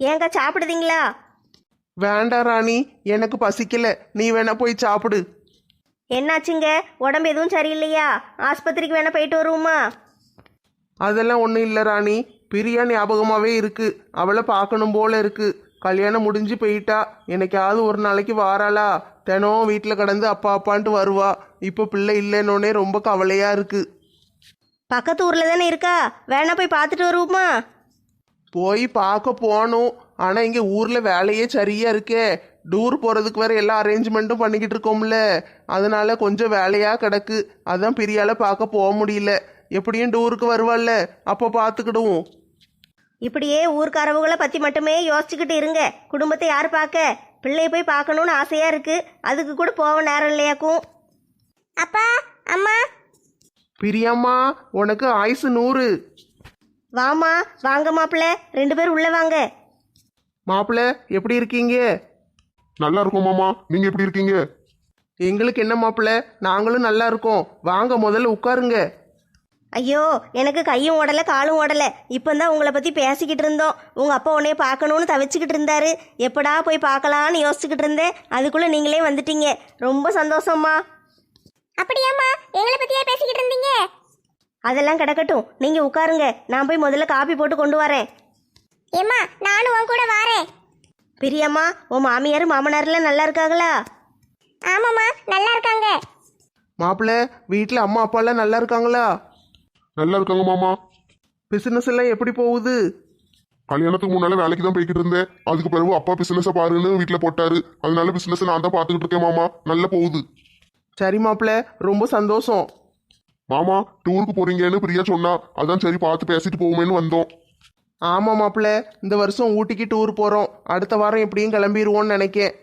ஏங்க சாப்பிடுதீங்களா? வேண்டாம் ராணி எனக்கு பசிக்கல. நீ வேணா போய் சாப்பிடு. என்னாச்சுங்க? உடம்பு எதுவும் சரியில்லையா? ஆஸ்பத்திரிக்கு வேணா போயிட்டு வருவோமா? அதெல்லாம் ஒன்றும் இல்லை ராணி. பிரியா ஞாபகமாகவே இருக்கு. அவளை பார்க்கணும் போல இருக்கு. கல்யாணம் முடிஞ்சு போயிட்டா. என்னைக்காவது ஒரு நாளைக்கு வாராளா? தினம் வீட்டில் கிடந்து அப்பா அப்பான்ட்டு வருவா. இப்போ பிள்ளை இல்லைன்னொன்னே ரொம்ப கவலையா இருக்கு. பக்கத்து ஊரில் தானே இருக்கா? வேணா போய் பார்த்துட்டு வருவோமா? போய் பார்க்க போகணும். ஆனால் இங்கே ஊரில் வேலையே சரியா இருக்கே. டூர் போகிறதுக்கு வேற எல்லா அரேஞ்ச்மெண்ட்டும் பண்ணிக்கிட்டு இருக்கோம்ல. அதனால கொஞ்சம் வேலையாக கிடக்கு. அதான் பிரியால பார்க்க போக முடியல. எப்படியும் டூருக்கு வருவாள்ல. அப்போ பார்த்துக்கிடுவோம். இப்படியே ஊர்க்காரவங்களை பற்றி மட்டுமே யோசிச்சுக்கிட்டு இருங்க. குடும்பத்தை யார் பார்க்க? பிள்ளைய போய் பார்க்கணுன்னு ஆசையாக இருக்கு. அதுக்கு கூட போக நேரம் இல்லையாக்கும் அப்பா அம்மா. பிரியாம்மா உனக்கு ஆயுசு நூறு. வாமா வாங்க மாப்பிள்ள. ரெண்டு பேரும் உள்ள வாங்க. மாப்பிள்ள எப்படி இருக்கீங்க? நல்லா இருக்கும் மாமா. நீங்க எப்படி இருக்கீங்க? எங்களுக்கு என்ன மாப்பிள்ள? நாங்களும் நல்லா இருக்கோம். வாங்க முதல்ல உட்காருங்க. ஐயோ எனக்கு கையும் ஓடலை காலும் ஓடலை. இப்போ தான் உங்களை பற்றி பேசிக்கிட்டு இருந்தோம். உங்கள் அப்பா உன்னைய பார்க்கணுன்னு தவிச்சுக்கிட்டு இருந்தாரு. எப்படா போய் பார்க்கலான்னு யோசிச்சுக்கிட்டு இருந்தேன். அதுக்குள்ளே நீங்களே வந்துட்டீங்க. ரொம்ப சந்தோஷம்மா. அப்படியாம்மா. எங்களை பற்றியா பேசிக்கிட்டு இருந்தீங்க? அதெல்லாம் கிடக்கட்டும். நீங்கள் உட்காருங்க. நான் போய் முதல்ல காப்பி போட்டு கொண்டு வரேன். ஏம்மா நானும் உன் கூட வரேன். பிரியம்மா உன் மாமியார் மாமனார்லாம் நல்லா இருக்காங்களா? ஆமாம்மா நல்லா இருக்காங்க. மாப்பிள்ள வீட்டில் அம்மா அப்பாலாம் நல்லா இருக்காங்களா? நல்லா இருக்காங்க மாமா. பிசினஸ் எல்லாம் எப்படி போகுது? கல்யாணத்துக்கு முன்னால வேலைக்கு தான் போய்கிட்டு இருந்தேன். அதுக்கு பிறகு அப்பா பிசினஸ பாருன்னு வீட்டுல போட்டாரு. அதனால பிசினஸ் நான் தான் பாத்துக்கிட்டு இருக்கேன் மாமா. நல்லா போகுது. சரி மாப்பிள்ள ரொம்ப சந்தோஷம். மாமா டூருக்கு போறீங்கன்னு பிரியா சொன்னா அதான் சரி பார்த்து பேசிட்டு போவோமேன்னு வந்தோம். ஆமாம் மாப்பிள்ள இந்த வருஷம் ஊட்டிக்கு டூர் போகிறோம் அடுத்த வாரம் எப்படியும் கிளம்பிடுவோன்னு நினைக்கேன்.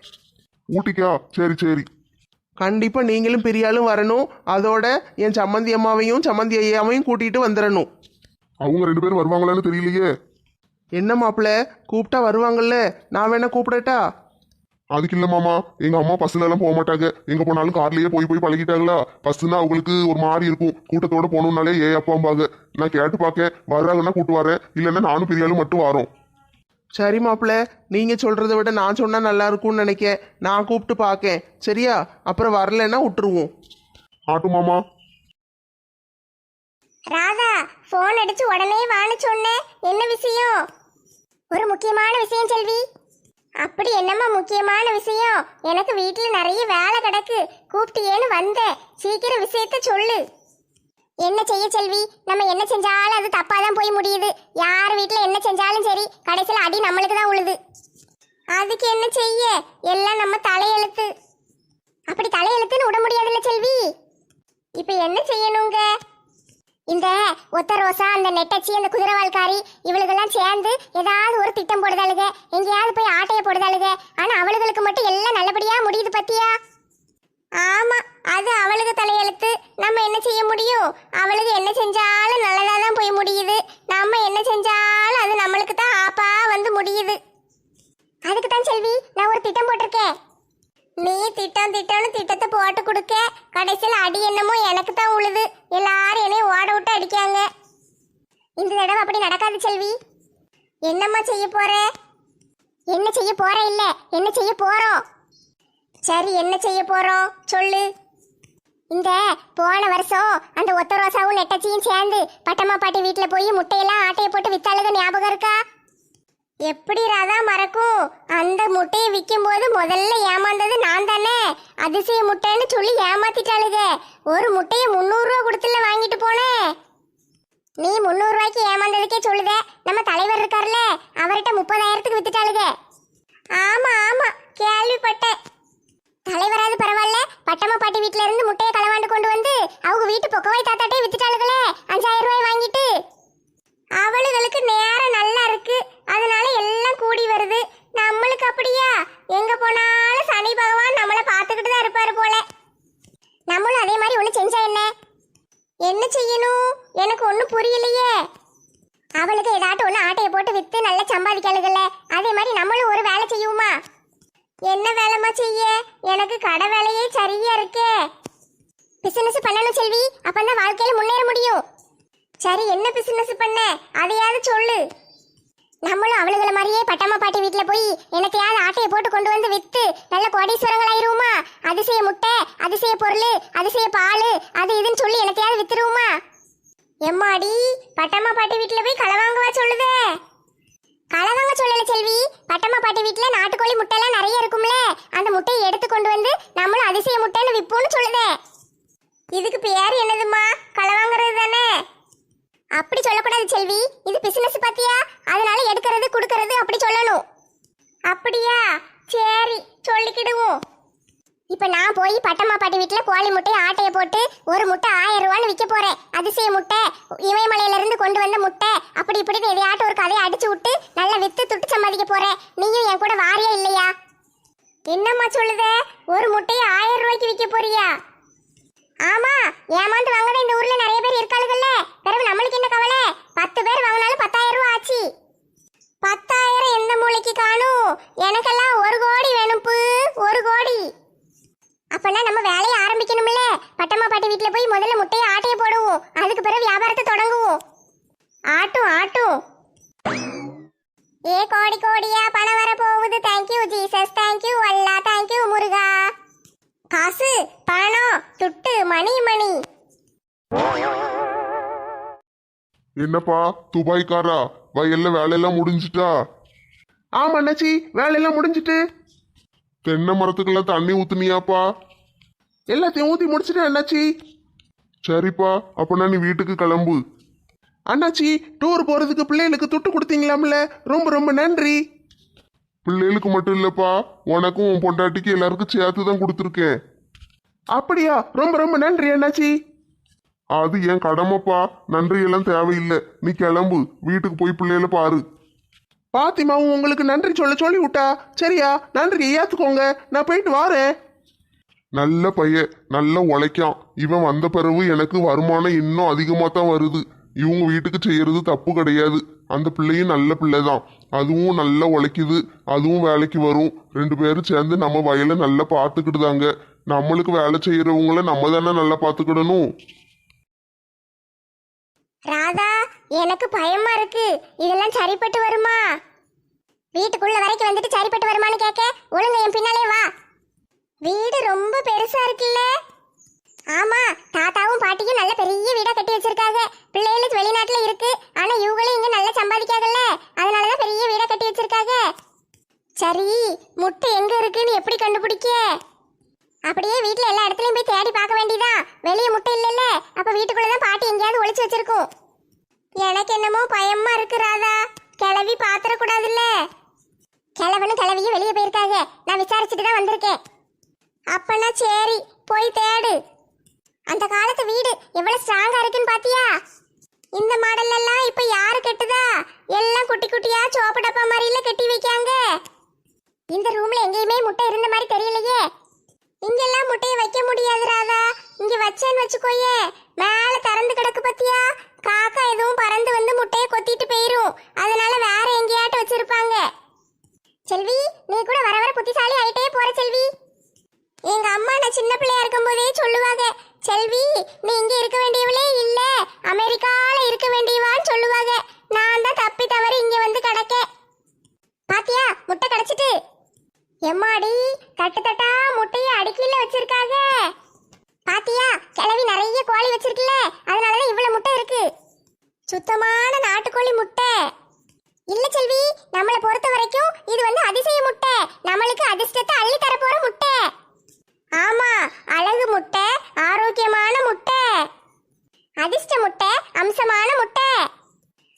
ஊட்டிக்கா? சரி சரி. கண்டிப்பாக நீங்களும் பெரியாலும் வரணும். அதோட என் சம்மந்தி அம்மாவையும் சம்மந்தி ஐயாவையும் கூட்டிகிட்டு வந்துடணும் அவங்க ரெண்டு பேரும் வருவாங்களான்னு தெரியலையே. என்ன மாப்பிள்ள கூப்பிட்டா வருவாங்கல்ல? நான் வேணா கூப்பிடட்டா? அதுக்கு இல்ல மாமா. எங்க அம்மா பஸ்ல எல்லாம் போக மாட்டாங்க எங்க போனாலும் கார்லயே போய் போய் பழகிட்டாங்களா? பஸ்னா அவங்களுக்கு ஒரு மாதிரி இருக்கும். கூட்டத்தோட போகணும்னாலே ஏ அப்பாம்பாங்க நான் கேட்டு பார்க்க வர்றாங்கன்னா கூட்டு வரேன். இல்லைன்னா நானும் பெரியாலும் மட்டும் வரோம். சரி மாப்பிள்ள நீங்கள் சொல்கிறத விட நான் சொன்னால் நல்லா இருக்கும்னு நினைக்கேன். நான் கூப்பிட்டு பார்க்கேன். சரியா? அப்புறம் வரலைன்னா விட்டுருவோம். ஆட்டு மாமா. ராதா ஃபோன் அடிச்சு உடனே வான்னு சொன்னேன். என்ன விஷயம்? ஒரு முக்கியமான விஷயம் செல்வி. அப்படி என்னம்மா முக்கியமான விஷயம்? எனக்கு வீட்டில் நிறைய வேலை கிடக்கு. கூப்பிட்டியேன்னு வந்தேன். சீக்கிரம் விஷயத்த சொல்லு. என்ன செய்ய செல்வி? நம்ம என்ன செஞ்சாலும் அது தப்பாக தான் போய் முடியுது. யார் வீட்டில் என்ன செஞ்சாலும் சரி கடைசியில் அடி நம்மளுக்கு தான் உழுது. அதுக்கு என்ன செய்ய? எல்லாம் நம்ம தலையெழுத்து. அப்படி தலையெழுத்துன்னு விட முடியாதுல்ல செல்வி? இப்போ என்ன செய்யணுங்க? இந்த ஒத்த ரோசா அந்த நெட்டச்சி அந்த குதிரவால்காரி இவளுகெல்லாம் சேர்ந்து ஏதாவது ஒரு திட்டம் போடுதாளுக. எங்கேயாவது போய் ஆட்டையை போடுதாளுக. ஆனா அவளுகளுக்கு மட்டும் எல்லாம் நல்லபடியா முடியுது பத்தியா? ஆமா அது அவளுக்கு தலையெழுத்து. நம்ம என்ன செய்ய முடியும்? அவளுக்கு என்ன செஞ்சாலும் நல்லதா தான் போய் முடியுது. நம்ம என்ன செஞ்சாலும் அது நம்மளுக்கு தான் ஆப்பா வந்து முடியுது. அதுக்கு தான் செல்வி நான் ஒரு திட்டம் போட்டிருக்கேன். நீ திட்டம் திட்டம்னு திட்டத்தை போட்டு கொடுக்க. கடைசியில் அடி என்னமோ எனக்கு தான் உழுது. எல்லாரும் என்னையும் ஓட விட்டு அடிக்காங்க இந்த தடவை அப்படி நடக்காது செல்வி. என்னம்மா செய்ய போற? என்ன செய்ய போற இல்ல. என்ன செய்ய போறோம் சரி என்ன செய்ய போறோம் சொல்லு. இந்த போன வருஷம் அந்த ஒத்த ரோசாவும் நெட்டச்சியும் சேர்ந்து பட்டம்மா பாட்டி வீட்டில் போய் முட்டையெல்லாம் ஆட்டையை போட்டு வித்தாளுக ஞாபகம் இருக்கா? எப்படி ராதா மறக்கும்? அந்த முட்டையை விற்கும் போது முதல்ல ஏமாந்தது நான் தானே? அதிசய முட்டைன்னு சொல்லி ஏமாத்திட்டாளுக. ஒரு முட்டையை முந்நூறுரூவா கொடுத்துல வாங்கிட்டு போனேன் நீ முந்நூறுரூவாய்க்கு ஏமாந்ததுக்கே சொல்லுத. நம்ம தலைவர் இருக்கார்ல அவர்கிட்ட முப்பதாயிரத்துக்கு வித்துட்டாளுக. ஆமா ஆமா கேள்விப்பட்டேன். தலைவராது பரவாயில்ல பட்டம்மா பாட்டி வீட்ல இருந்து முட்டையை களவாண்டு கொண்டு வந்து அவங்க வீட்டு பொக்கவாய் தாத்தாட்டே வித்துட்டாளுகளே அஞ்சாயிரம் ரூபாய் வாங்கிட்டு. அவளுகளுக்கு நேரம் நல்லா இருக்கு. அதனால எல்லாம் கூடி வருது. நம்மளுக்கு அப்படியா? எங்க போனாலும் சனி பகவான் நம்மளை பார்த்துக்கிட்டு தான் இருப்பாரு போல. நம்மளும் அதே மாதிரி ஒன்று செஞ்சா என்ன? என்ன செய்யணும்? எனக்கு ஒன்றும் புரியலையே. அவளுக்கு ஏதாட்டும் ஒன்று ஆட்டையை போட்டு விற்று நல்லா சம்பாதிக்கலுகல்ல அதே மாதிரி நம்மளும் ஒரு வேலை செய்யுமா? என்ன வேலைமா செய்ய? எனக்கு கடை வேலையே சரியா இருக்கே. பிசினஸ் பண்ணணும் செல்வி. அப்பதான் வாழ்க்கையில முன்னேற முடியும். சரி என்ன பிசினஸ் பண்ண? அதையாவது சொல்லு. நம்மளும் அவளுகளை மாதிரியே பட்டம்மா பாட்டி வீட்டில் போய் எனக்கையாவது ஆட்டையை போட்டு கொண்டு வந்து விற்று நல்ல கோடீஸ்வரங்கள் ஆயிருவோமா அதிசய முட்டை அதிசய பொருள் அதிசய பால் அது இதுன்னு சொல்லி எனக்கையாவது விற்றுருவோமா எம்மாடி பட்டம்மா பாட்டி வீட்டில் போய் களவாங்கவா சொல்லுதே? களவாங்க சொல்லலை சொல்லல செல்வி. பட்டம்மா பாட்டி வீட்டில் நாட்டுக்கோழி முட்டைலாம் நிறைய இருக்கும்ல. அந்த முட்டையை எடுத்து கொண்டு வந்து நம்மளும் அதிசய முட்டைன்னு விற்போன்னு சொல்லுதே. இதுக்கு பேர் என்னதுமா களை வாங்குறது தானே அப்படி சொல்லக்கூடாது செல்வி. இது பிசினஸ் பாத்தியா? அதனால எடுக்கிறது கொடுக்கறது அப்படி சொல்லணும். அப்படியா? சரி சொல்லிக்கிடுவோம். இப்ப நான் போய் பட்டம்மா பாட்டி வீட்டுல கோழி முட்டை ஆட்டைய போட்டு ஒரு முட்டை ஆயிரம் ரூபான்னு விற்க போறேன். அதிசய முட்டை இமயமலையில இருந்து கொண்டு வந்த முட்டை. அப்படி இப்படின்னு எதையாட்டும் ஒரு கதையை அடிச்சு விட்டு நல்லா வித்து துட்டு சம்பாதிக்க போறேன். நீயும் என் கூட வாரியா இல்லையா? என்னம்மா சொல்லுத? ஒரு முட்டையை ஆயிரம் ரூபாய்க்கு விற்க போறியா? ஆமா ஏமாந்து வாங்கின இந்த ஊர்ல நிறைய பேர் இருக்காளுகள்ல பிறகு நம்மளுக்கு என்ன கவலை பத்து பேர் வாங்கினாலும் பத்தாயிரம் ரூபாய் ஆச்சு பத்தாயிரம் எந்த மூளைக்கு காணும் எனக்கெல்லாம் ஒரு கோடி வேணும் பு ஒரு கோடி அப்பனா நம்ம வேலையை ஆரம்பிக்கணும்ல பட்டம்மா பாட்டி வீட்டுல போய் முதல்ல முட்டையை ஆட்டைய போடுவோம். அதுக்கு பிறகு வியாபாரத்தை தொடங்குவோம். ஆட்டும் ஆட்டும். ஏ கோடி கோடியா பணம் வர போகுது thank you Jesus thank you Allah thank you முருகா. காசு பணம் துட்டு மணி மணி என்னப்பா துபாய்க்காரா? வயல்ல வேலையெல்லாம் முடிஞ்சிட்டா? ஆமா அண்ணாச்சி வேலையெல்லாம் முடிஞ்சிட்டு. தென்னை மரத்துக்கெல்லாம் தண்ணி ஊத்துனியாப்பா? எல்லாத்தையும் ஊத்தி முடிச்சிட்டேன் அண்ணாச்சி. சரிப்பா அப்பனா நீ வீட்டுக்கு கிளம்பு. அண்ணாச்சி டூர் போறதுக்கு பிள்ளைகளுக்கு துட்டு கொடுத்தீங்களாம்ல? ரொம்ப ரொம்ப நன்றி. பிள்ளைகளுக்கு மட்டும் இல்லப்பா உனக்கும் உன் பொண்டாட்டிக்கு எல்லாருக்கும் சேர்த்து தான் கொடுத்துருக்கேன். அப்படியா? ரொம்ப ரொம்ப நன்றி அண்ணாச்சி. அது என் கடமைப்பா நன்றி எல்லாம் தேவையில்லை. நீ கிளம்பு வீட்டுக்கு போய் பிள்ளைகள பாரு. பாத்திமாவும் உங்களுக்கு நன்றி சொல்ல சொல்லி விட்டா சரியா நன்றி ஏத்துக்கோங்க. நான் போயிட்டு வாரேன். நல்ல பையன் நல்லா உழைக்கான். இவன் வந்த பிறகு எனக்கு வருமானம் இன்னும் அதிகமாக தான் வருது. இவங்க வீட்டுக்கு செய்யறது தப்பு கிடையாது. அந்த பிள்ளையும் நல்ல பிள்ளை தான். அதுவும் நல்லா உழைக்குது. அதுவும் வேலைக்கு வரும். ரெண்டு பேரும் சேர்ந்து நம்ம வயலை நல்லா பார்த்துக்கிட்டுதாங்க. நம்மளுக்கு வேலை செய்யறவங்கள நம்ம தானே நல்லா பார்த்துக்கிடணும். ராதா எனக்கு பயமா இருக்கு. இதெல்லாம் சரிப்பட்டு வருமா? வீட்டுக்குள்ள வரைக்கும் வந்துட்டு சரிப்பட்டு வருமான்னு கேட்க ஒழுங்க என் பின்னாலே வா. வீடு ரொம்ப பெருசா இருக்குல்ல. ஆமா தாத்தாவும் பாட்டியும் நல்ல பெரிய வீடா கட்டி வச்சிருக்காங்க. பிள்ளைகளுக்கு வெளிநாட்டுல இருக்கு. ஆனா இவங்களும் இங்க நல்லா சம்பாதிக்காதல்ல அதனாலதான் பெரிய வீடா கட்டி வச்சிருக்காங்க. சரி முட்டை எங்க இருக்குன்னு எப்படி கண்டுபிடிக்க? அப்படியே வீட்டுல எல்லா இடத்துலயும் போய் தேடி பார்க்க வேண்டியதா வெளியே முட்டை இல்லைல்ல. அப்ப வீட்டுக்குள்ள தான் பாட்டி எங்கேயாவது ஒளிச்சு வச்சிருக்கோம். எனக்கு என்னமோ பயமா இருக்குறாதா கிளவி பாத்திர கூடாதுல்ல கிளவனும் கிளவியும் வெளியே போயிருக்காங்க. நான் விசாரிச்சுட்டு தான் வந்திருக்கேன். அப்பனா சரி போய் தேடு. அந்த காலத்து வீடு எவ்வளவு ஸ்ட்ராங்கா இருக்குன்னு பாத்தியா? இந்த மாடல் எல்லாம் இப்ப யாரு கெட்டுதா? எல்லாம் குட்டி குட்டியா சோப்பு டப்பா மாதிரில கட்டி வைக்காங்க இந்த ரூம்ல எங்கேயுமே முட்டை இருந்த மாதிரி தெரியலையே. இங்கெல்லாம் முட்டையை வைக்க முடியாது ராதா. இங்க வச்சேன்னு வச்சுக்கோயே. மேல திறந்து கிடக்கு பத்தியா? காக்கா எதுவும் பறந்து வந்து முட்டையை கொத்திட்டு போயிரும். அதனால வேற எங்கேயாட்டு வச்சிருப்பாங்க. செல்வி நீ கூட வர வர புத்திசாலி ஆயிட்டே போற செல்வி. எங்க அம்மா நான் சின்ன பிள்ளையா இருக்கும்போதே சொல்லுவாங்க செல்வி நீ இங்க இருக்க வேண்டியவளே இல்ல அமெரிக்கால இருக்க வேண்டியவான்னு சொல்லுவாங்க. நான் தான் தப்பி தவறி இங்க வந்து கிடக்க பாத்தியா முட்டை கிடைச்சிட்டு? எம்மாடி தட்டு தட்டா முட்டைய அடுக்கில வச்சிருக்காங்க. பாத்தியா கிளவி நிறைய கோழி வச்சிருக்குல்ல அதனாலதான் இவ்வளவு முட்டை இருக்கு. சுத்தமான நாட்டுக்கோழி முட்டை. இல்ல செல்வி நம்மளை பொறுத்த வரைக்கும் இது வந்து அதிசய முட்டை. நம்மளுக்கு அதிர்ஷ்டத்தை அள்ளி தரப்போற முட்டை. ஆமா அழகு முட்டை ஆரோக்கியமான முட்டை. அதிர்ஷ்ட முட்டை அம்சமான முட்டை.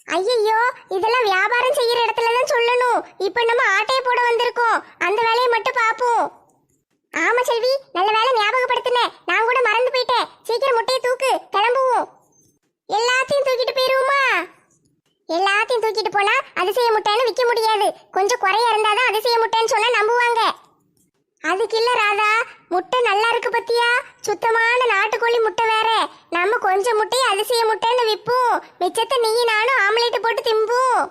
ஐயையோ இதெல்லாம் வியாபாரம் செய்யற இடத்துல தான் சொல்லணும். இப்போ நம்ம ஆட்டையை போட வந்திருக்கோம். அந்த வேலையை மட்டும் பாப்போம் ஆமா செல்வி நல்ல வேலை ஞாபகப்படுத்தின. நான் கூட மறந்து போயிட்டேன். சீக்கிரம் முட்டையை தூக்கு கிளம்புவோம். எல்லாத்தையும் தூக்கிட்டு போயிருவோமா? எல்லாத்தையும் தூக்கிட்டு போனா அதிசய முட்டைன்னு விற்க முடியாது. கொஞ்சம் குறைய இருந்தாதான் அதிசய முட்டைன்னு சொன்னா நம்புவாங்க. அதுக்கு இல்ல ராதா முட்டை நல்லா இருக்கு பத்தியா? சுத்தமான நாட்டுக்கோழி முட்டை வேற. நம்ம கொஞ்சம் முட்டையை அதிசய முட்டைன்னு விற்போம். மிச்சத்தை நீ நானும் ஆம்லேட் போட்டு திம்போம்.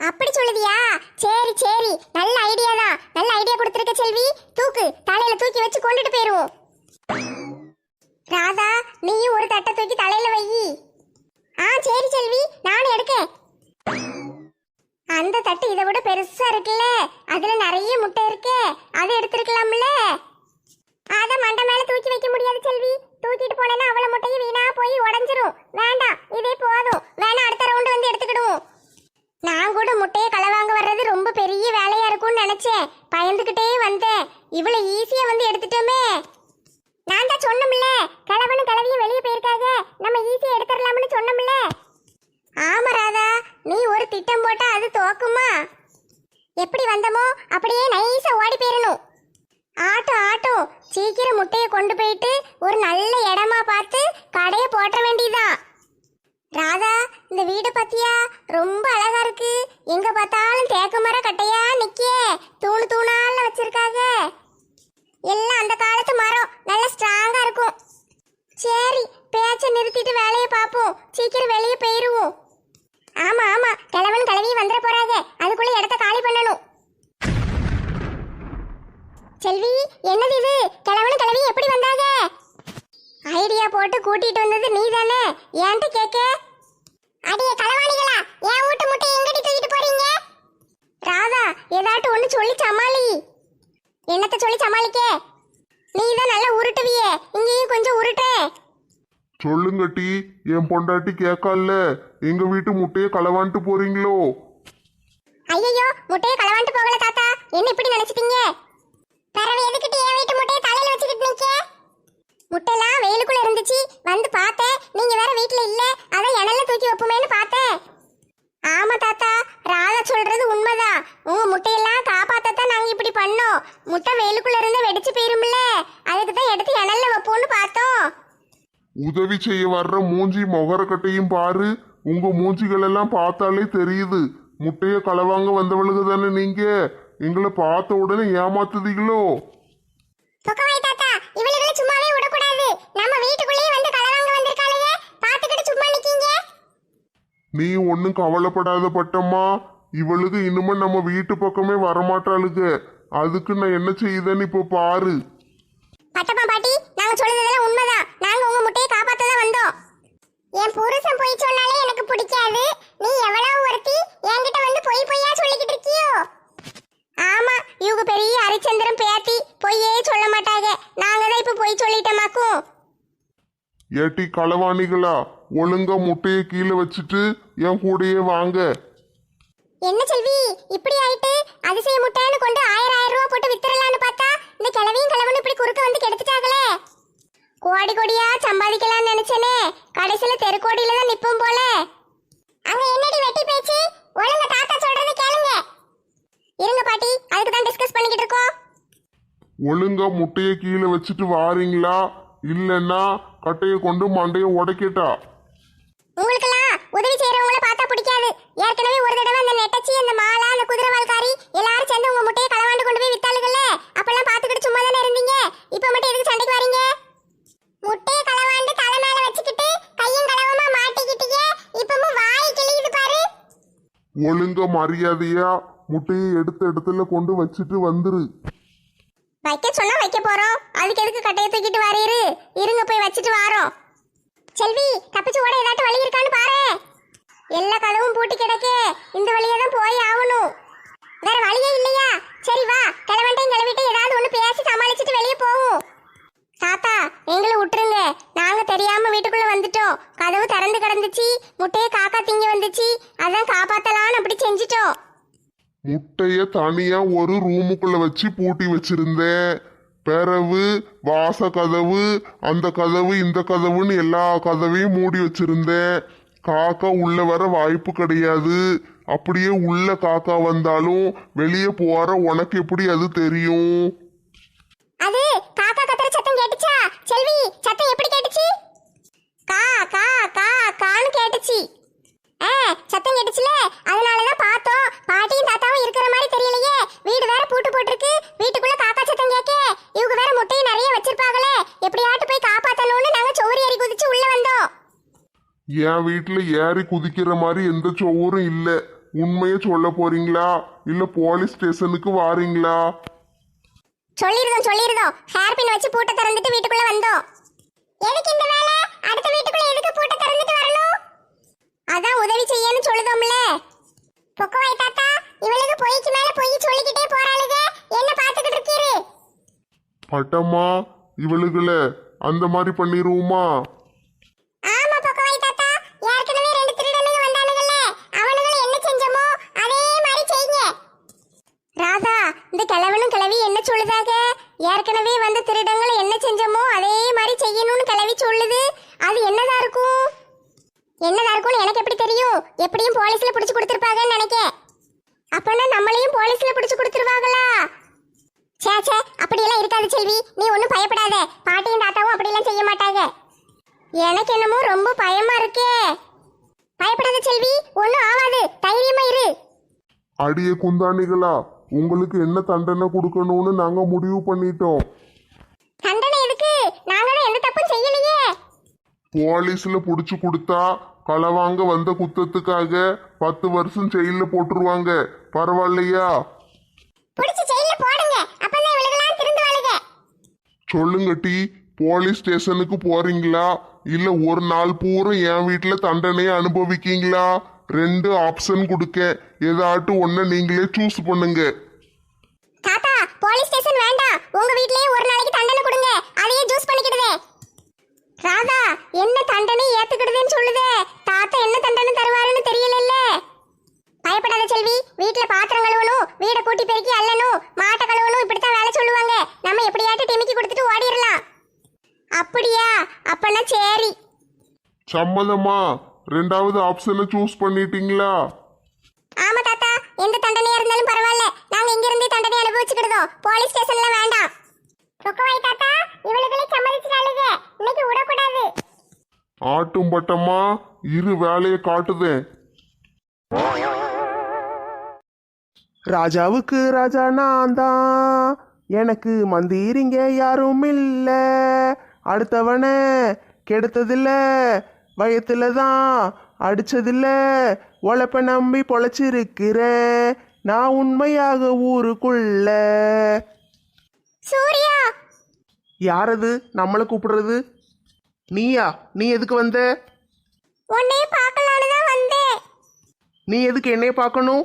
அப்படி சொல்லுதியா? சரி சரி. நல்ல ஐடியா தான். நல்ல ஐடியா கொடுத்துருக்க செல்வி. தூக்கு. தலையில தூக்கி வச்சு கொண்டுட்டு போயிருவோம். ராதா நீயும் ஒரு தட்டை தூக்கி தலையில வை ஆ சரி செல்வி. நானும் எடுக்கேன். அந்த தட்டு இதை விட பெருசா இருக்குல்ல? அதுல நிறைய முட்டை இருக்கு அதை எடுத்துருக்கலாம்ல? அத மண்டை மேல தூக்கி வைக்க முடியாது செல்வி. தூக்கிட்டு போனேன்னா அவ்வளவு முட்டையும் வீணா போய் உடஞ்சிரும். வேண்டாம் இதே போதும். வேணா அடுத்த ரவுண்டு வந்து எடுத்துக்கிடுவோம். நான் கூட முட்டையை களை வாங்க வர்றது ரொம்ப பெரிய வேலையா இருக்கும்னு நினைச்சேன். பயந்துகிட்டே வந்தேன். இவ்வளவு ஈஸியா வந்து எடுத்துட்டோமே. நான் தான் சொன்னோம்ல கிழவனும் கிழவியும் வெளியே போயிருக்காங்க நம்ம ஈஸியா எடுத்துடலாம்னு சொன்னோம்ல. ஆமா ராதா நீ ஒரு திட்டம் போட்டா அது தோக்குமா? எப்படி வந்தமோ அப்படியே நைஸா ஓடி போயிடணும் ஆட்டோ ஆட்டோ சீக்கிரம் முட்டையை கொண்டு போயிட்டு ஒரு நல்ல இடமா பார்த்து கடையை போட்ட வேண்டியதான் ராதா இந்த வீடு பத்தியா? ரொம்ப அழகா இருக்கு. எங்க பார்த்தாலும் தேக்கு மரம் கட்டையா நிக்கே தூணு தூணால வச்சிருக்காங்க எல்லாம் அந்த காலத்து மரம். நல்ல ஸ்ட்ராங்கா இருக்கும். சரி பேச்சை நிறுத்திட்டு வேலையை பார்ப்போம். சீக்கிரம் வெளியே போயிடுவோம் ஆமா ஆமா. கிழவன் கிழவி வந்துட போறாங்க. அதுக்குள்ள இடத்த காலி பண்ணணும். செல்வி என்னது இது? கிழவன் கிழவி எப்படி வந்தாங்க? ஐடியா போட்டு கூட்டிட்டு வந்தது நீ தானே ஏன்ட்டு கேட்க அடியே களவாணிகளா ஏன் வீட்டு முட்டை எங்கடி தூக்கிட்டு போறீங்க? ராதா ஏதாட்டு ஒண்ணு சொல்லி சமாளி. என்னத்த சொல்லி சமாளிக்க? நீ தான் நல்லா உருட்டுவியே. இங்கேயும் கொஞ்சம் உருட்டு. சொல்லுங்கட்டி என் பொண்டாட்டி கேட்கல எங்க வீட்டு முட்டையை களவான்ட்டு போறீங்களோ? ஐயோ முட்டையை களவாண்டு போகல தாத்தா. என்ன இப்படி நினைச்சிட்டீங்க? பறவை எதுக்கிட்டு என் வீட்டு முட்டையை தலையில வச்சுக்கிட்டு நிக்க? முட்டைலாம் வெயிலுக்குள்ள இருந்துச்சு. வந்து பார்த்தேன். நீங்க வேற வீட்ல இல்ல. அதான் எனல்ல தூக்கி வைப்போமேனு பார்த்தேன். ஆமா தாத்தா ராதா சொல்றது உண்மைதான். உங்க முட்டையெல்லாம் காப்பாத்தத்தான் நாங்க இப்படி பண்ணோம். முட்டை வெயிலுக்குள்ள இருந்து வெடிச்சு போயிரும்ல. அதுக்கு தான் எடுத்து எனல்ல வைப்போம்னு பார்த்தோம். உதவி செய்ய வர்ற மூஞ்சி மொகரக்கட்டையும் பாரு. உங்க மூஞ்சிகள் எல்லாம் பார்த்தாலே தெரியுது. முட்டைய களவாங்க வந்தவளுக்கு தானே நீங்க. எங்களை பார்த்த உடனே ஏமாத்துதீங்களோ? பொக்கவாய் தாத்தா இவளுகளை சும்மாவே விடக்கூடாது. நம்ம வீட்டுக்குள்ளேயே வந்து களவாங்க வந்திருக்காளுங்க பாத்துக்கிட்டு சும்மா நிக்கீங்க. நீ ஒன்றும் கவலைப்படாத பட்டம்மா. இவளுக்கு இனிமே நம்ம வீட்டு பக்கமே வரமாட்டாளுக. அதுக்கு நான் என்ன செய்யுதேன்னு இப்போ பாரு. பாட்டி நாங்க சொல்றதெல்லாம் உண்மைதான் நாங்க உங்க முட்டையை காப்பாத்த தான் வந்தோம் என் புருஷன் பொய் சொன்னாலே எனக்கு பிடிக்காது. நீ எவ்வளவு ஒருத்தி? என்கிட்ட வந்து பொய் பொய்யா சொல்லிக்கிட்டு இருக்கியோ? ஆமா இவங்க பெரிய ஹரிச்சந்திரன் பேத்தி. பொய்யே சொல்ல மாட்டாங்க. நாங்க தான் இப்ப பொய் சொல்லிட்டோமாக்கும் ஏட்டி களவாணிகளா ஒழுங்கா முட்டையை கீழே வச்சுட்டு என் கூடயே வாங்க. என்ன செல்வி இப்படி ஆயிட்டு? அதிசய முட்டைன்னு கொண்டு ஆயிரம் ஆயிரம் ரூபாய் போட்டு வித்துறலாம்னு பார்த்தா இந்த கிழவியும் கிழவனும் இப்படி குறுக்க வந்து கெடுத்துட்டாங்களே. கோடி கோடியா சம்பாதிக்கலாம்னு நினைச்சேனே. கடைசியில தெருக்கோடியில தான் நிப்போம் போல. அங்க என்னடி வெட்டி பேச்சு? ஒழுங்க தாத்தா சொல்றதை கேளுங்க. இருங்க பாட்டி அதுக்கு தான் டிஸ்கஸ் பண்ணிக்கிட்டு இருக்கோம். ஒழுங்கா முட்டையை கீழே வச்சுட்டு வாரீங்களா? இல்லைன்னா கட்டையை கொண்டு மண்டையை உடைக்கட்டா? உங்களுக்கெல்லாம் உதவி செய்யறவங்கள பார்த்தா பிடிக்காது. ஏற்கனவே ஒரு தடவை அந்த நெட்டச்சி அந்த மாலா அந்த குதிரைவால்காரி எல்லாரும் சேர்ந்து உங்க முட்டையை களவாண்டு கொண்டு போய் வித்தாளுகள்ல அப்பெல்லாம் பார்த்துக்கிட்டு சும்மா தானே இருந்தீங்க இப்போ மட்டும் எதுக்கு சண்டைக்கு வரீங்க முட்டையை களவாண்டு தலை மேல வச்சுக்கிட்டு கையும் களவமா மாட்டிக்கிட்டீங்க இப்பவும் வாய் கிழியுது பாரு. ஒழுங்கா மரியாதையா முட்டையை எடுத்த இடத்துல கொண்டு வச்சுட்டு வந்துரு. வைக்க சொன்னா வைக்க போறோம். அதுக்கு எதுக்கு கட்டையை தூக்கிட்டு வரீரு? இருங்க போய் வச்சுட்டு வாரோம். செல்வி தப்பிச்சு ஓட ஏதாட்டும் வழி இருக்கான்னு பாரு. எல்லா கதவும் பூட்டி கிடக்கே. இந்த வழியா தான் போய் ஆகணும். வேற வழியே இல்லையா? சரி வா. கிளவன்ட்டையும் கிளவிட்டு ஏதாவது ஒண்ணு பேசி சமாளிச்சுட்டு வெளியே போவோம். எங்களை விட்டுருங்க நாங்க தெரியாம வீட்டுக்குள்ள வந்துட்டோம். கதவு திறந்து கிடந்துச்சு. முட்டையை காக்கா திங்க வந்துச்சு. அதான் காப்பாத்தலாம்னு அப்படி செஞ்சிட்டோம். முட்டைய தனியா ஒரு ரூமுக்குள்ள வச்சு பூட்டி வச்சிருந்தேன். பிறவு வாச கதவு அந்த கதவு இந்த கதவுன்னு எல்லா கதவையும் மூடி வச்சிருந்தேன். காக்கா உள்ள வர வாய்ப்பு கிடையாது. அப்படியே உள்ள காக்கா வந்தாலும் வெளியே போற உனக்கு எப்படி அது தெரியும்? அது காக்கா சத்தம் கேட்டுச்சா? செல்வி சத்தம் எப்படி கேட்டுச்சு? கா கா கா கான்னு கேட்டுச்சு. ஆ சத்தம் கேட்டுச்சுல? அதனால தான் பார்த்தோம். பாட்டியும் தாத்தாவும் இருக்கிற மாதிரி தெரியலையே. வீடு வேற பூட்டு போட்டிருக்கு. வீட்டுக்குள்ள காக்கா சத்தம் கேட்க. இவங்க வேற முட்டையை நிறைய வச்சிருப்பாங்களே. எப்படியாட்டு போய் காப்பாத்தணும்னு நாங்க சோறு ஏறி குதிச்சு உள்ள வந்தோம். என் வீட்டுல ஏறி குதிக்கிற மாதிரி எந்த சோறும் இல்ல. உண்மையை சொல்ல போறீங்களா? இல்ல போலீஸ் ஸ்டேஷனுக்கு வாரீங்களா? சொல்லிருந்தோம் சொல்லிருந்தோம். ஹேர் பின் வச்சு பூட்டை திறந்துட்டு வீட்டுக்குள்ள வந்தோம். எதுக்கு இந்த வேலை? அடுத்த வீட்டுக்குள்ள எதுக்கு பூட்டை திறந்துட்டு வரணும்? அதான் உதவி செய்யன்னு சொல்லுதோம்ல. பொக்கவாய் தாத்தா இவளுக்கு பொய்க்கு மேல பொய் சொல்லிக்கிட்டே போறாளுங்க என்ன பாத்துக்கிட்டு இருக்கீரு? பட்டம்மா இவளுகள அந்த மாதிரி பண்ணிருவோமா ஆமா பக்கவாய் தாத்தா ஏற்கனவே ரெண்டு திருடனுங்க வந்தானுங்கல்ல அவனுங்களை என்ன செஞ்சோமோ அதே மாதிரி செய்யுங்க ராதா இந்த கிழவனும் கிழவி என்ன சொல்லுதாக ஏற்கனவே வந்த திருடங்களை என்ன செஞ்சோமோ அதே மாதிரி செய்யணும்னு கிழவி சொல்லுது அது என்னதா இருக்கும் என்னதா இருக்கும்னு எனக்கு எப்படி தெரியும் எப்படியும் போலீஸ்ல பிடிச்சு கொடுத்துருப்பாங்கன்னு நினைக்க அப்பனா நம்மளையும் போலீஸ்ல பிடிச்சு கொடுத்துருவாங்களா சே சே அப்படியெல்லாம் இருக்காது செல்வி நீ ஒன்றும் பயப்படாத பாட்டியும் தாத்தாவும் அப்படியெல்லாம் செய்ய மாட்டாங்க எனக்கு என்னமோ ரொம்ப பயமா இருக்கே பயப்படாத செல்வி ஒன்றும் ஆகாது தைரியமா இரு அடியே குந்தாணிகளா உங்களுக்கு என்ன தண்டனை கொடுக்கணும்னு நாங்க முடிவு பண்ணிட்டோம். தண்டனை எதுக்கு? நாங்க தான் எந்த தப்பும் செய்யலையே. போலீஸ்ல புடிச்சு கொடுத்தா களவாங்க வந்த குத்தத்துக்காக பத்து வருஷம் ஜெயில போட்டுருவாங்க. பரவாயில்லையா? பிடிச்சி ஜெயில போடுங்க. அப்பதான் இவளுக்கெல்லாம் திருந்துவாளுங்க சொல்லுங்க டி போலீஸ் ஸ்டேஷனுக்கு போறீங்களா? இல்ல ஒரு நாள் பூரா என் வீட்டுல தண்டனையை அனுபவிக்கீங்களா? ரெண்டு ஆப்ஷன் கொடுக்க. ஏதாட்டும் ஒன்ன நீங்களே சூஸ் பண்ணுங்க. தாத்தா போலீஸ் ஸ்டேஷன் வேண்டாம். உங்க வீட்லயே ஒரு நாளைக்கு தண்டனை கொடுங்க. அதையே ஜூஸ் பண்ணிக்கிடுதே. ராதா என்ன தண்டனை ஏத்துக்கிடுதுன்னு சொல்லுதே. தாத்தா என்ன தண்டனை தருவாருன்னு தெரியலல்ல. பயப்படாத செல்வி வீட்ல பாத்திரம் கழுவணும் வீட கூட்டி பெருக்கி அள்ளணும் மாட்டை கழுவணும் இப்படித்தான் வேலை சொல்லுவாங்க. நம்ம எப்படியாட்டு டிமிக்கி கொடுத்துட்டு ஓடிடலாம். அப்படியா? அப்பனா சரி. சம்மதமா? ரெண்டாவது ஆப்ஷனை சூஸ் பண்ணிட்டீங்களா? ஆமா தாத்தா எந்த தண்டனையா இருந்தாலும் பரவாயில்ல. நாங்க இங்க இருந்தே தண்டனை அனுபவிச்சுக்கிடுதோம். போலீஸ் ஸ்டேஷன்ல வேண்டாம். ரொக்கவாய் தாத்தா இவளுகளே சம்மதிச்சிட்டாளுங்க இன்னைக்கு விடக்கூடாது. ஆட்டும் பட்டமா இரு வேலையை காட்டுதேன். ராஜாவுக்கு ராஜா நான் தான். எனக்கு மந்திரிங்க யாரும் இல்ல. அடுத்தவன கெடுத்ததில்ல. வயத்துல தான் அடிச்சதில்ல. உழைப்ப நம்பி பொழைச்சிருக்கிற நான் உண்மையாக ஊருக்குள்ள. சூர்யா! யாரது? நம்மளை கூப்பிடுறது? நீயா? நீ எதுக்கு வந்த? உன்னைய தான் வந்தேன். நீ எதுக்கு என்னைய பார்க்கணும்?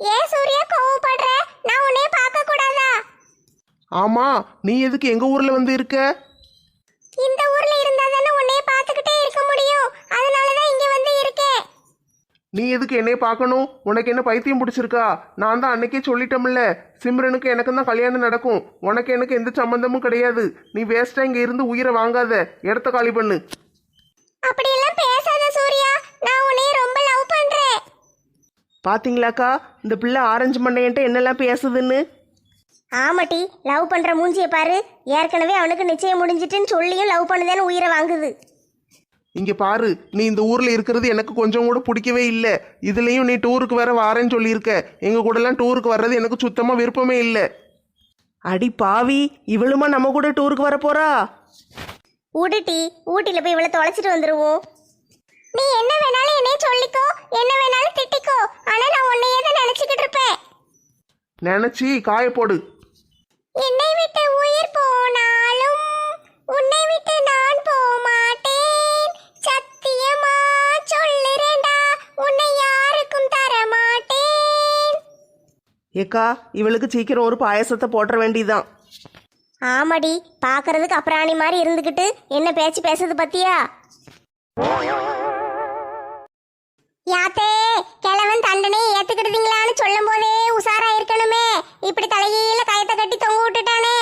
ஏன் சூர்யா கோவப்படுற? நான் உன்னைய பார்க்க கூடாதா? ஆமா நீ எதுக்கு எங்க ஊர்ல வந்து இருக்க? இந்த ஊர்ல இருந்தா தானே உன்னைய பார்த்துக்கிட்டே இருக்க முடியும் அதனால தான் இங்க வந்து இருக்கேன் நீ எதுக்கு என்னைய பார்க்கணும்? உனக்கு என்ன பைத்தியம் பிடிச்சிருக்கா? நான் தான் அன்னைக்கே சொல்லிட்டோம்ல. சிம்ரனுக்கு எனக்கு தான் கல்யாணம் நடக்கும். உனக்கு எனக்கு எந்த சம்பந்தமும் கிடையாது. நீ வேஸ்டா இங்க இருந்து உயிரை வாங்காத. இடத்த காலி பண்ணு. அப்படியெல்லாம் பேசாத சூர்யா. நான் உன்னைய ரொம்ப லவ் பண்றேன். பாத்தீங்களாக்கா? இந்த பிள்ளை ஆரஞ்சு மண்டையன்ட்ட என்னெல்லாம் பேசுதுன்னு? ஆமாட்டி லவ் பண்ற மூஞ்சியை பாரு. ஏற்கனவே அவனுக்கு நிச்சயம் முடிஞ்சிட்டுன்னு சொல்லியும் லவ் பண்ணுதேன்னு உயிரை வாங்குது. இங்க பாரு நீ இந்த ஊர்ல இருக்கிறது எனக்கு கொஞ்சம் கூட பிடிக்கவே இல்லை. இதுலயும் நீ டூருக்கு வேற வாரேன்னு சொல்லியிருக்க. எங்க கூடலாம் டூருக்கு வர்றது எனக்கு சுத்தமா விருப்பமே இல்லை. அடி பாவி இவளுமா நம்ம கூட டூருக்கு வர போறா? ஊடுட்டி ஊட்டியில் போய் இவ்வளோ தொலைச்சிட்டு வந்துடுவோம் நீ என்ன வேணாலும் என்னைய சொல்லிக்கோ என்ன வேணாலும் திட்டிக்கோ. ஆனா நான் உன்னையே தான் நினைச்சுக்கிட்டு இருப்பேன். நினைச்சி காய போடு. என்னை விட்டு உயிர் போனாலும் உன்னை விட்டு நான் போமாட்டேன் சத்தியமா சொல்லுறேன்டா. உன்னை யாருக்கும் தர மாட்டேன் ஏக்கா இவளுக்கு சீக்கிரம் ஒரு பாயசத்தை போட்டுற வேண்டியதுதான். ஆமாடி பார்க்கறதுக்கு அப்புறாணி மாதிரி இருந்துக்கிட்டு என்ன பேச்சு பேசுது பத்தியா? யாத்தே கிழவன் தண்டனையை ஏத்துக்கிடுதீங்களான்னு சொல்லும் போதே உசாரா இருக்கணுமே இப்படி தலையில கயத்தை கட்டி தொங்க விட்டுட்டானே.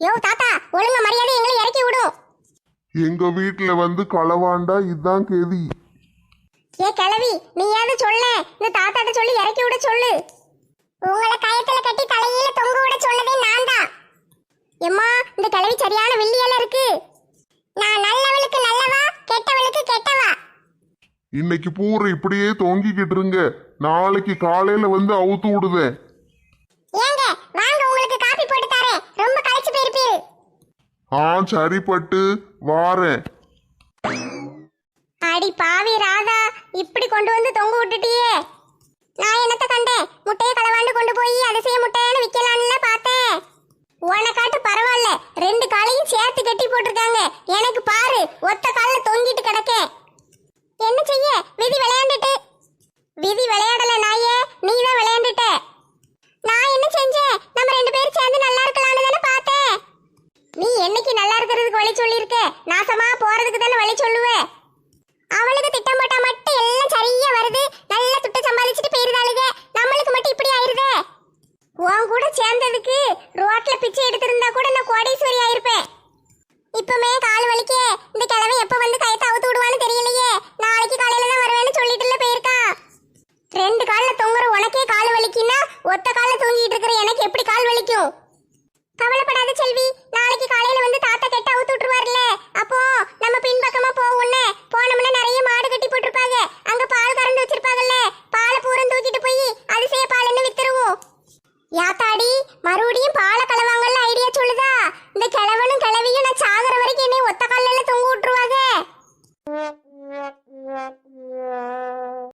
யோ தாத்தா ஒழுங்க மரியாதை எங்க வீட்டுல வந்து களவாண்டா இதுதான் கெதி. ஏ கிழவி நீயாவது சொல்ல. இந்த தாத்தாட்ட சொல்லி இறக்கி விட சொல்லு. உங்களை கயத்துல கட்டி தலையில தொங்க விட சொல்லதே நான் தான் எம்மா இந்த கிழவி சரியான வில்லியல இருக்கு. நான் நல்லவளுக்கு நல்லவா கெட்டவளுக்கு கெட்டவா? இன்னைக்கு பூரா இப்படியே தொங்கிக்கிட்டு இருங்க. நாளைக்கு காலையில வந்து அவுத்து விடுதேன். ஏங்க வாங்க ஆ சரி பட்டு வாரேன். அடி பாவி ராதா இப்படி கொண்டு வந்து தொங்க விட்டுட்டியே. நான் என்னத்த கண்டேன்? முட்டையை களவாண்டு கொண்டு போய் அதிசய முட்டையானு விற்கலான்னு பார்த்தேன். உனக்காட்டு பரவாயில்ல ரெண்டு காலையும் சேர்த்து கட்டி போட்டிருக்காங்க. எனக்கு பாரு ஒத்த காலில் தொங்கிட்டு கிடக்கேன் என்ன செய்ய? விதி விளையாண்டுட்டு. விதி விளையாடல நாயே நீ தான் விளையாண்டுட்ட. நான் என்ன செஞ்சேன்? நம்ம ரெண்டு பேரும் சேர்ந்து நல்லா இருக்கலாம்னு தானே நீ என்னைக்கு நல்லா இருக்கிறதுக்கு வழி சொல்லியிருக்க? நாசமா போறதுக்கு தானே வழி சொல்லுவேன் அவளுக்கு திட்டம் போட்டா மட்டும் எல்லாம் சரியா வருது. நல்லா துட்டு சம்பாதிச்சுட்டு போயிருந்தாளுங்க நம்மளுக்கு மட்டும் இப்படி ஆயிருதே? உன் கூட சேர்ந்ததுக்கு ரோட்ல பிச்சை எடுத்திருந்த